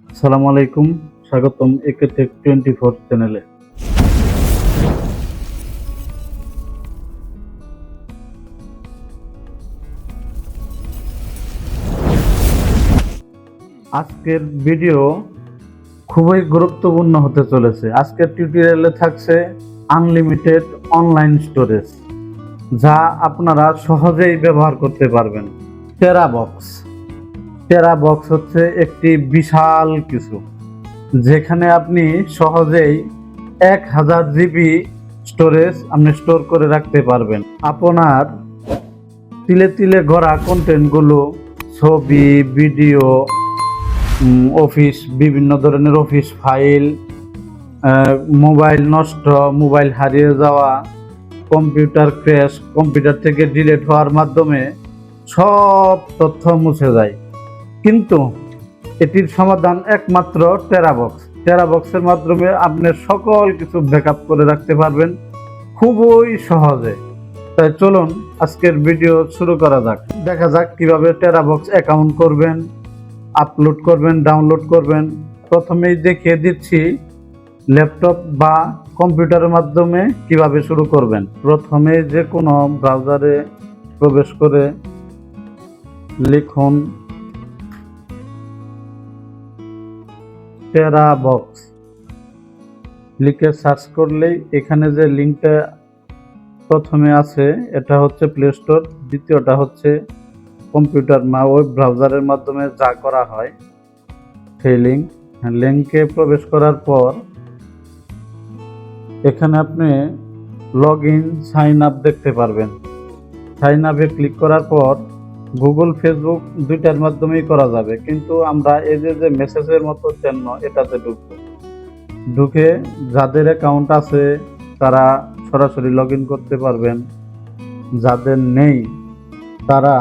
আসসালামু আলাইকুম, স্বাগতম টোয়েন্টি ফোর চ্যানেলে। আজকের ভিডিও খুবই গুরুত্বপূর্ণ হতে চলেছে। আজকের টিউটোরিয়ালে থাকছে আনলিমিটেড অনলাইন স্টোরেজ যা আপনারা সহজেই ব্যবহার করতে পারবেন। টেরা বক্স টেরা বক্স হচ্ছে একটি বিশাল কিছু, যেখানে আপনি সহজেই এক হাজার জিবি স্টোরেজ আপনি স্টোর করে রাখতে পারবেন। আপনার তিলে তিলে গড়া কন্টেন্টগুলো ছবি ভিডিও অফিস বিভিন্ন ধরনের অফিস ফাইল মোবাইল নষ্ট মোবাইল হারিয়ে যাওয়া কম্পিউটার ক্র্যাশ কম্পিউটার থেকে ডিলেট হওয়ার মাধ্যমে সব তথ্য মুছে যায়। কিন্তু এটির সমাধান একমাত্র টেরাবক্স টেরাবক্সের মাধ্যমে আপনি সকল কিছু ব্যাকআপ করে রাখতে পারবেন খুবই সহজে। তাই চলুন আজকের ভিডিও শুরু করা যাক। দেখা যাক কীভাবে টেরাবক্স অ্যাকাউন্ট করবেন আপলোড করবেন ডাউনলোড করবেন। প্রথমেই দেখিয়ে দিচ্ছি ল্যাপটপ বা কম্পিউটারের মাধ্যমে কীভাবে শুরু করবেন। প্রথমে যে কোনো ব্রাউজারে প্রবেশ করে লিখুন টেরা বক্স লিখে সার্চ করলেই এখানে যে লিঙ্কটা প্রথমে আছে, এটা হচ্ছে প্লে স্টোর দ্বিতীয়টা হচ্ছে কম্পিউটার বা ওয়েব ব্রাউজারের মাধ্যমে যা করা হয়, সেই লিঙ্ক লিঙ্কে প্রবেশ করার পর এখানে আপনি লগ ইন সাইন আপ দেখতে পারবেন। সাইন আপে ক্লিক করার পর গুগল ফেসবুক দুইটার মাধ্যমেই করা যাবে। কিন্তু আমরা এই যে যে মেসেজের মতো চিহ্ন এটাতে ঢুকবো। ঢুকে যাদের অ্যাকাউন্ট আছে, তারা সরাসরি লগ করতে পারবেন। যাদের নেই, তারা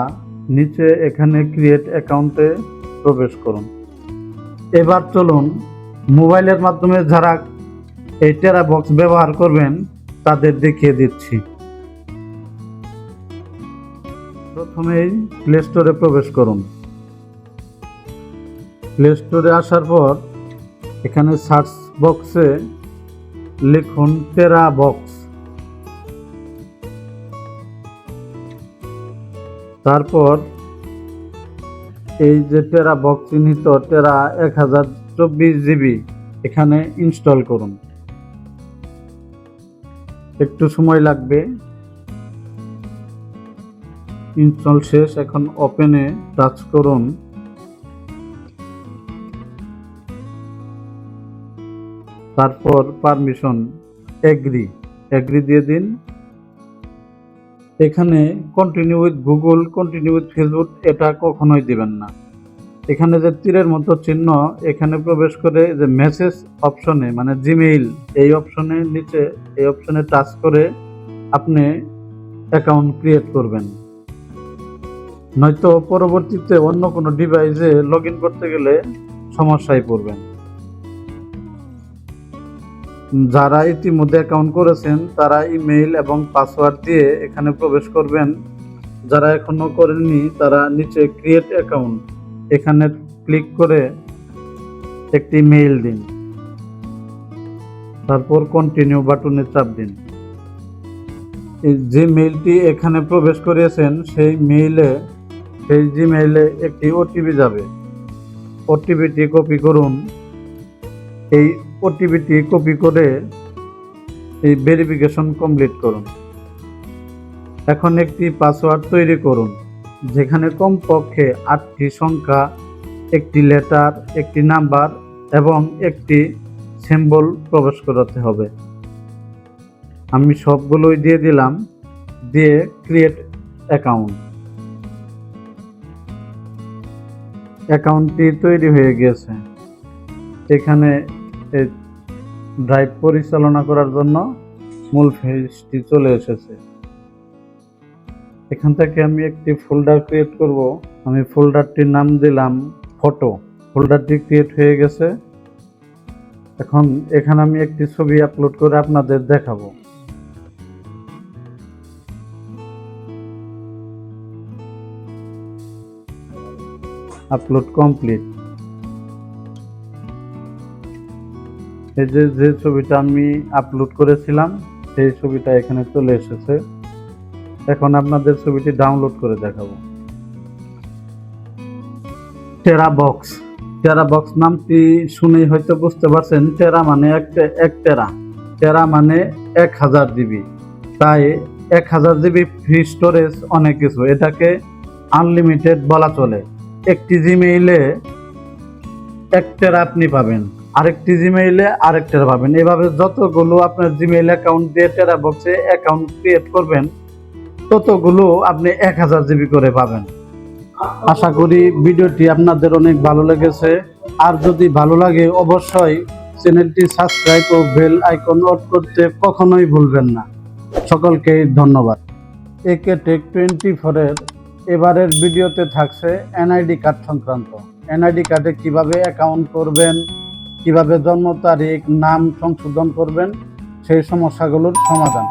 নিচে এখানে ক্রিয়েট অ্যাকাউন্টে প্রবেশ করুন। এবার চলুন মোবাইলের মাধ্যমে যারা এই টেরা বক্স ব্যবহার করবেন, তাদের দেখিয়ে দিচ্ছি। প্রথমেই প্লে স্টোরে প্রবেশ করুন। প্লে স্টোরে আসার পর এখানে সার্চ বক্সে লিখুন টেরা বক্স তারপর এই যে টেরা বক্স চিহ্নিত টেরা এক হাজার চব্বিশ জিবি এখানে ইনস্টল করুন। একটু সময় লাগবে। ইনস্টল শেষ, এখন ওপেনে টাচ করুন। তারপর পারমিশন এগ্রি এগ্রি দিয়ে দিন। এখানে continue with Google continue with Facebook এটা কখনোই দিবেন না। এখানে যে তীরের মতো চিহ্ন, এখানে প্রবেশ করে যে মেসেজ অপশনে মানে জিমেইল এই অপশনে নিচে, এই অপশনে টাচ করে আপনি অ্যাকাউন্ট ক্রিয়েট করবেন। নয়তো পরবর্তীতে অন্য কোনো ডিভাইসে লগ করতে গেলে সমস্যায় পড়বেন। যারা ইতিমধ্যে অ্যাকাউন্ট করেছেন, তারা ইমেইল এবং পাসওয়ার্ড দিয়ে এখানে প্রবেশ করবেন। যারা এখনও করেননি, তারা নিচে ক্রিয়েট অ্যাকাউন্ট এখানে ক্লিক করে একটি মেইল দিন। তারপর কন্টিনিউ বাটনে চাপ দিন। যে মেইলটি এখানে প্রবেশ করিয়েছেন, সেই মেইলে সেই জিমেইলে একটি ওটিপি যাবে। ওটিপিটি কপি করুন। এই ওটিপিটি কপি করে এই ভেরিফিকেশন কমপ্লিট করুন। এখন একটি পাসওয়ার্ড তৈরি করুন, যেখানে কমপক্ষে আটটি সংখ্যা, একটি লেটার একটি নাম্বার এবং একটি সিম্বল প্রবেশ করাতে হবে। আমি সবগুলোই দিয়ে দিলাম, দিয়ে ক্রিয়েট অ্যাকাউন্ট অ্যাকাউন্টটি তৈরি হয়ে গিয়েছে এখানে ড্রাইভ পরিচালনা করার জন্য মূল ফেজটি চলে এসেছে। এখান থেকে আমি একটি ফোল্ডার ক্রিয়েট করব। আমি ফোল্ডারটির নাম দিলাম ফটো। ফোল্ডারটি ক্রিয়েট হয়ে গেছে। এখন এখানে আমি একটি ছবি আপলোড করে আপনাদের দেখাবো। আপলোড কমপ্লিট এই যে যে ছবিটা আমি আপলোড করেছিলাম, সেই ছবিটা এখানে চলে এসেছে। এখন আপনাদের ছবিটি ডাউনলোড করে দেখাবো। টেরা বক্স টেরা বক্স নামটি শুনেই হয়তো বুঝতে পারছেন টেরা মানে এক এক টেরা টেরা মানে এক হাজার জিবি। তাই এক হাজার জিবি ফ্রি স্টোরেজ অনেক কিছু। এটাকে আনলিমিটেড বলা চলে। একটি জিমেইলে এক টেরা আপনি পাবেন, আরেকটি জিমেইলে আরেকটার পাবেন। এভাবে যতগুলো আপনার জিমেইল অ্যাকাউন্ট দিয়ে টেরা বক্সে অ্যাকাউন্ট ক্রিয়েট করবেন, ততগুলো আপনি এক হাজার জিবি করে পাবেন। আশা করি ভিডিওটি আপনাদের অনেক ভালো লেগেছে। আর যদি ভালো লাগে, অবশ্যই চ্যানেলটি সাবস্ক্রাইব ও বেল আইকন অন করতে কখনোই ভুলবেন না। সকলকে ধন্যবাদ। একে টেক টোয়েন্টি ফোরের এবারের ভিডিওতে থাকছে এনআইডি কার্ড সংক্রান্ত। এনআইডি কার্ডে কীভাবে অ্যাকাউন্ট করবেন, কীভাবে জন্ম তারিখ, নাম সংশোধন করবেন, সেই সমস্যাগুলোর সমাধান।